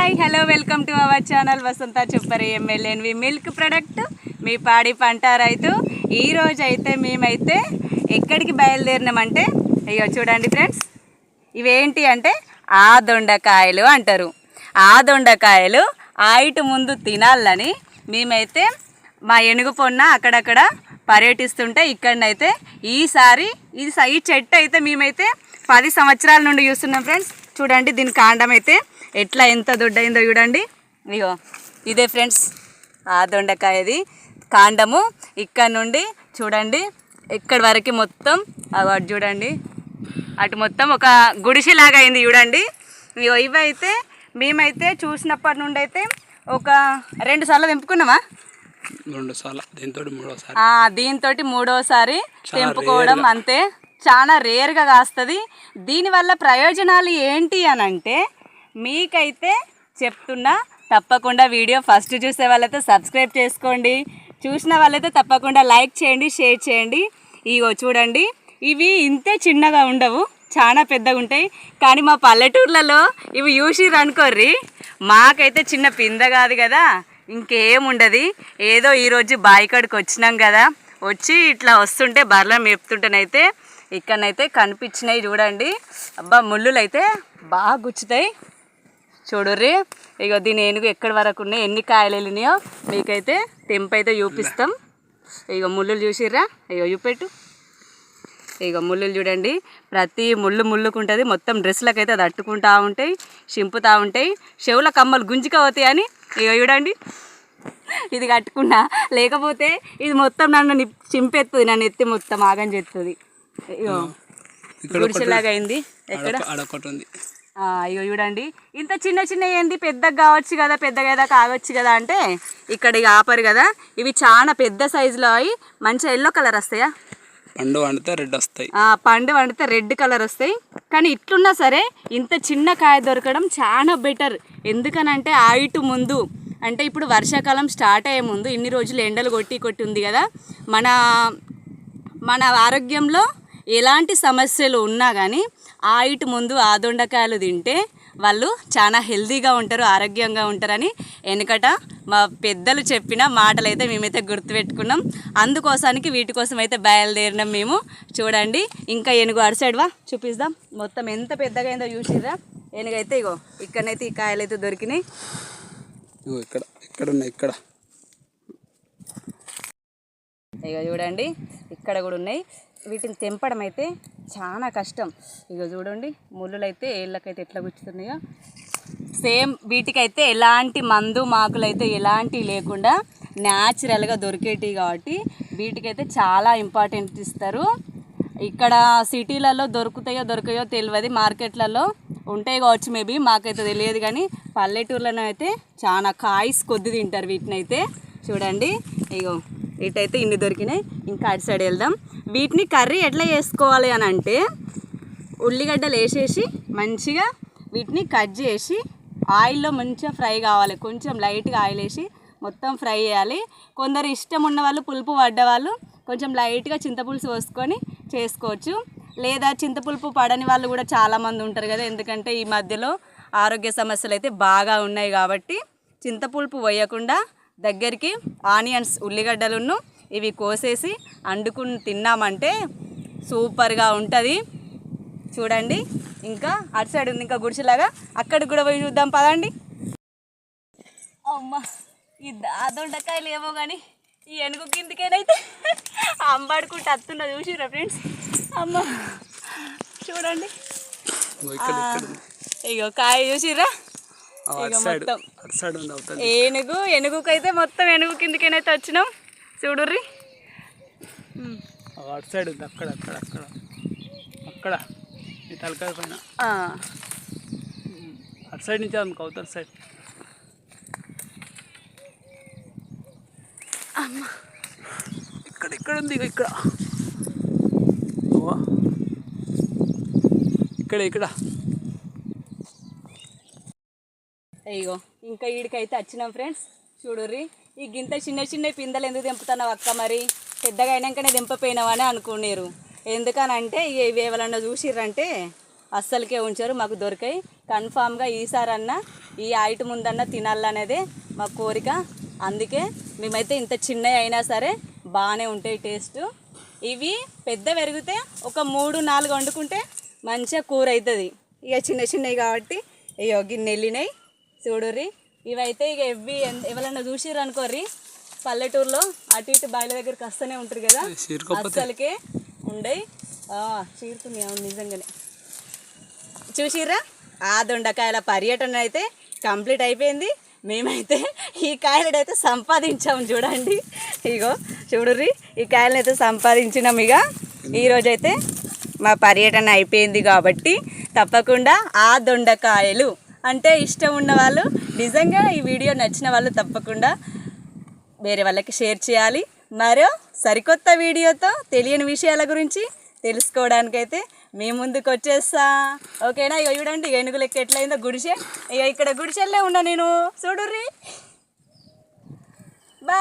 Hi hello welcome to our channel. Vasantha చెప్పరి ఎమ్మెల్యేన్వి milk product మీ పాడి పంట రైతు. ఈరోజు అయితే మేమైతే ఎక్కడికి బయలుదేరినామంటే అయ్యో చూడండి ఫ్రెండ్స్ ఇవేంటి అంటే ఆ దొండకాయలు అంటారు. ఆ దొండకాయలు ఆయిట్ ముందు తినాలని మేమైతే మా ఎనుగు పొన్న అక్కడక్కడ పర్యటిస్తుంటే ఇక్కడనైతే ఈసారి ఇది ఈ చెట్టు అయితే మేమైతే పది సంవత్సరాల నుండి చూస్తున్నాం ఫ్రెండ్స్. చూడండి దీని కాండం అయితే. ఎట్లా ఎంత దొడ్డైందో చూడండి. ఇగో ఇదే ఫ్రెండ్స్ ఆ దొండకాయది కాండము. ఇక్కడ నుండి చూడండి ఇక్కడి వరకు మొత్తం అటు చూడండి. అటు మొత్తం ఒక గుడిసెలాగా అయింది చూడండి. ఇగో ఇవైతే మేమైతే చూసినప్పటి నుండి అయితే ఒక రెండు సార్లు తెంపుకున్నామా? రెండు సార్లు దీంతో మూడోసారి తెంపుకోవడం అంతే. చాలా రేర్గా కాస్తుంది. దీనివల్ల ప్రయోజనాలు ఏంటి అని అంటే మీకైతే చెప్తున్నా తప్పకుండా వీడియో ఫస్ట్ చూసే వాళ్ళైతే సబ్స్క్రైబ్ చేసుకోండి. చూసిన వాళ్ళైతే తప్పకుండా లైక్ చేయండి షేర్ చేయండి. ఇగో చూడండి ఇవి ఇంతే చిన్నగా ఉండవు చాలా పెద్దగా ఉంటాయి. కానీ మా పల్లెటూర్లలో ఇవి చూసిర్రు అనుకోర్రి మాకైతే చిన్న పింద కాదు కదా ఇంకేముండదు ఏదో ఈరోజు బాయికాడికి వచ్చినాం కదా వచ్చి ఇట్లా వస్తుంటే బర్రెలు మేపుతుంటేనైతే ఇక్కడనైతే కనిపించినాయి చూడండి. అబ్బా ముళ్ళులు అయితే బాగా గుచ్చుతాయి. చూడుర్రి. ఇక దీని ఏనుగు ఎక్కడి వరకు ఉన్నాయి? ఎన్ని కాయలు వెళ్ళినాయో మీకైతే తెంపు అయితే చూపిస్తాం. ఇక ముళ్ళులు చూసిర్రా? ఇక చూపెట్టు. ఇక ముళ్ళులు చూడండి. ప్రతి ముళ్ళు ముళ్ళుకుంటుంది. మొత్తం డ్రెస్సులకు అయితే తట్టుకుంటా ఉంటాయి చింపుతూ ఉంటాయి. చెవుల కమ్మలు గుంజుకపోతాయి అని ఇక చూడండి. ఇది కట్టుకున్నా. లేకపోతే ఇది మొత్తం నన్ను చింపేస్తుంది నన్ను ఎత్తి మొత్తం ఆగం చేస్తుంది ఇగో గుడిసెలాగా అయింది. ఎక్కడ? ఉంది. ఇగో చూడండి. ఇంత చిన్న చిన్న ఏంది? పెద్దగా కావచ్చు కదా పెద్దగా ఏదా కావచ్చు కదా అంటే ఇక్కడ ఇక ఆపరు కదా ఇవి చాలా పెద్ద సైజులో అవి మంచిగా ఎల్లో కలర్ వస్తాయా? పండు వండితే రెడ్ వస్తాయి. పండు వండితే రెడ్ కలర్ వస్తాయి. కానీ ఇట్లున్నా సరే ఇంత చిన్న కాయ దొరకడం చాలా బెటర్. ఎందుకనంటే ఆయిట్ ముందు అంటే ఇప్పుడు వర్షాకాలం స్టార్ట్ అయ్యే ముందు ఇన్ని రోజులు ఎండలు కొట్టి కొట్టి ఉంది కదా మన మన ఆరోగ్యంలో ఎలాంటి సమస్యలు ఉన్నా కానీ ఆయిట్ ముందు ఆ దొండకాయలు తింటే వాళ్ళు చాలా హెల్తీగా ఉంటారు ఆరోగ్యంగా ఉంటారని వెనకట మా పెద్దలు చెప్పిన మాటలు అయితే మేమైతే గుర్తుపెట్టుకున్నాం. అందుకోసానికి వీటి కోసం అయితే బయలుదేరినాం మేము. చూడండి ఇంకా ఏనుగు అటు సైడ్ వా చూపిస్తాం మొత్తం ఎంత పెద్దగా అయిందో చూసిరా ఏనుగైతే ఇగో ఇక్కడనైతే ఈ కాయలు అయితే దొరికినాయి. ఇక్కడ ఇక్కడ ఉన్నాయి ఇక్కడ. ఇక చూడండి ఇక్కడ కూడా ఉన్నాయి. వీటిని తెంపడం అయితే చాలా కష్టం. ఇక చూడండి ముళ్ళులు అయితే ఏళ్ళకైతే ఎట్లా గుచ్చుతున్నాయో. సేమ్ వీటికైతే ఎలాంటి మందు మాకులైతే ఎలాంటివి లేకుండా న్యాచురల్గా దొరికేటివి కాబట్టి వీటికైతే చాలా ఇంపార్టెంట్ ఇస్తారు. ఇక్కడ సిటీలలో దొరుకుతాయో దొరకయో తెలియదు మార్కెట్లలో ఉంటాయి కావచ్చు మేబీ మాకైతే తెలియదు కానీ పల్లెటూర్లలో అయితే చాలా కాయిస్ కొద్ది తింటారు వీటిని అయితే చూడండి ఇగో వీటైతే ఇన్ని దొరికినాయి. ఇంకా అటు సైడ్ వెళ్దాం. వీటిని కర్రీ ఎట్లా చేసుకోవాలి అని అంటే ఉల్లిగడ్డలు వేసేసి మంచిగా వీటిని కట్ చేసి ఆయిల్లో మంచిగా ఫ్రై కావాలి. కొంచెం లైట్గా ఆయిల్ వేసి మొత్తం ఫ్రై చేయాలి. కొందరు ఇష్టం ఉన్న వాళ్ళు పులుపు పడ్డవాళ్ళు కొంచెం లైట్గా చింతపులుసు పోసుకొని చేసుకోవచ్చు. లేదా చింతపులుపు పడని వాళ్ళు కూడా చాలామంది ఉంటారు కదా. ఎందుకంటే ఈ మధ్యలో ఆరోగ్య సమస్యలు అయితే బాగా ఉన్నాయి కాబట్టి చింతపులుపు వేయకుండా దగ్గరికి ఆనియన్స్ ఉల్లిగడ్డలును ఇవి కోసేసి అండుకుని తిన్నామంటే సూపర్గా ఉంటుంది. చూడండి ఇంకా అటు సైడ్ ఉంది ఇంకా గుడిసెలాగా. అక్కడికి కూడా పోయి చూద్దాం పదండి. అమ్మ ఈ దాదొండకాయలు ఏమో కానీ ఈ ఎనుగు కిందికేనైతే అంబాడుకుంటూ అత్తున్నా చూసిరా ఫ్రెండ్స్? అమ్మ చూడండి. ఇగో కాయ చూసిరా ఏనుగు ఎనుగుకైతే మొత్తం ఎనుగు కిందికైతే వచ్చినాం. చూడుర్రి. అటు సైడ్ ఉంది అక్కడ అక్కడ అక్కడ. అక్కడ ఈ తలకాయ పైన. అటు సైడ్ నుంచి అనుకో అవతల సైడ్. ఇక్కడ ఇక్కడ ఉంది ఇగో ఇక్కడ. ఇక్కడ ఇక్కడ. ఇగో ఇంకా ఈడికైతే వచ్చినాం ఫ్రెండ్స్. చూడుర్రి. ఈ గింత చిన్న చిన్న పిందెలు ఎందుకు తెంపుతున్నావు అక్క మరి? పెద్దగా అయినాకనే దింపపోయినావు అని అనుకునేరు. ఎందుకనంటే ఇక ఇవి ఎవరన్నా చూసిర్రంటే అస్సలకే ఉంచారు మాకు దొరికాయి. కన్ఫామ్గా ఈసారన్నా ఈ ఐటమ్ ముందన్నా తినాలనేదే మా కోరిక. అందుకే మేమైతే ఇంత చిన్నవి అయినా సరే బాగానే ఉంటాయి టేస్ట్. ఇవి పెద్ద పెరిగితే ఒక మూడు నాలుగు వండుకుంటే మంచిగా కూర అవుతుంది ఇక చిన్న చిన్నవి కాబట్టి ఇక గిన్నె వెళ్ళినాయి. చూడుర్రీ. ఇవైతే ఇక ఎవ్వి ఎవరన్నా చూసిర్రు అనుకోర్రి పల్లెటూరులో అటు ఇటు బాయిల దగ్గరికి వస్తూనే ఉంటారు కదా. అస్సలకే ఉండయి. చీరుతుంది అవును నిజంగానే. చూసిర్రా? ఆ దొండకాయల పర్యటన అయితే కంప్లీట్ అయిపోయింది. మేమైతే ఈ కాయలను అయితే సంపాదించాము చూడండి. ఇగో చూడుర్రి ఈ కాయలను అయితే సంపాదించినాం ఇక ఈరోజైతే మా పర్యటన అయిపోయింది కాబట్టి తప్పకుండా ఆ దొండకాయలు అంటే ఇష్టం ఉన్న వాళ్ళు నిజంగా ఈ వీడియో నచ్చిన వాళ్ళు తప్పకుండా వేరే వాళ్ళకి షేర్ చేయాలి. మరో సరికొత్త వీడియోతో తెలియని విషయాల గురించి తెలుసుకోవడానికైతే మీ ముందుకు వచ్చేస్తా. ఓకేనా? ఇక చూడండి ఏనుగు లెక్క ఎట్లయిందో గుడిసె. ఇక ఇక్కడ గుడిసెల్లే ఉన్నా నేను. చూడుర్రి. బా